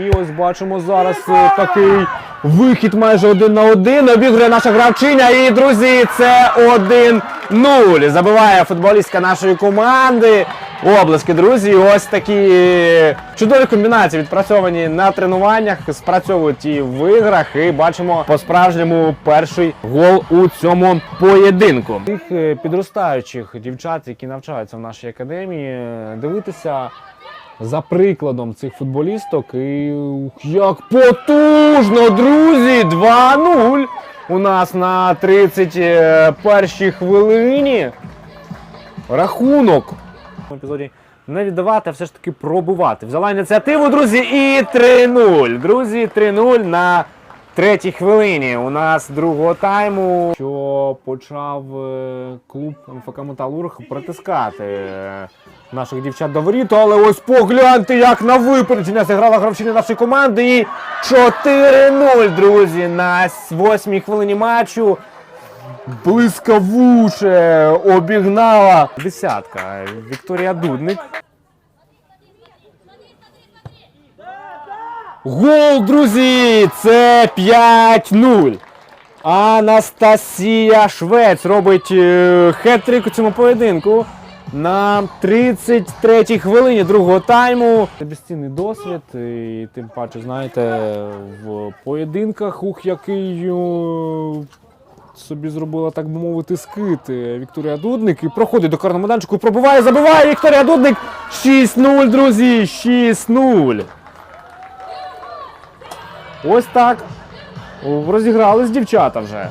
І ось бачимо зараз е, такий вихід майже один на один. Обігрує наша гравчиня. І, друзі, це 1-0. Забиває футболістка нашої команди. Облески, друзі. Ось такі чудові комбінації відпрацьовані на тренуваннях, спрацьовують і в іграх. І бачимо по-справжньому перший гол у цьому поєдинку. Тих е, підростаючих дівчат, які навчаються в нашій академії, е, дивитися за прикладом цих футболісток. І як потужно, друзі! 2-0 у нас на 31 хвилині. Рахунок. В епізоді не віддавати, а все ж таки пробувати. Взяла ініціативу, друзі, і 3-0. Друзі, 3-0 на третій хвилині. У нас другого тайму, що почав е, клуб МФК Металург притискати е, наших дівчат до воріт. Але ось погляньте, як на випередження зіграла гравчиня нашої команди. І 4-0, друзі, на восьмій хвилині матчу. Блискавуче обігнала десятка Вікторія Дудник. Гол, друзі! Це 5-0. Анастасія Швець робить е, хет-трик у цьому поєдинку. На 33-й хвилині другого тайму. Це безцінний досвід, і тим паче, знаєте, в поєдинках, ух, який е, собі зробила, так би мовити, скит е, Вікторія Дудник і проходить до карного майданчику, пробиває, забиває Вікторія Дудник. 6-0, друзі, 6-0. Ось так. Розігрались дівчата вже.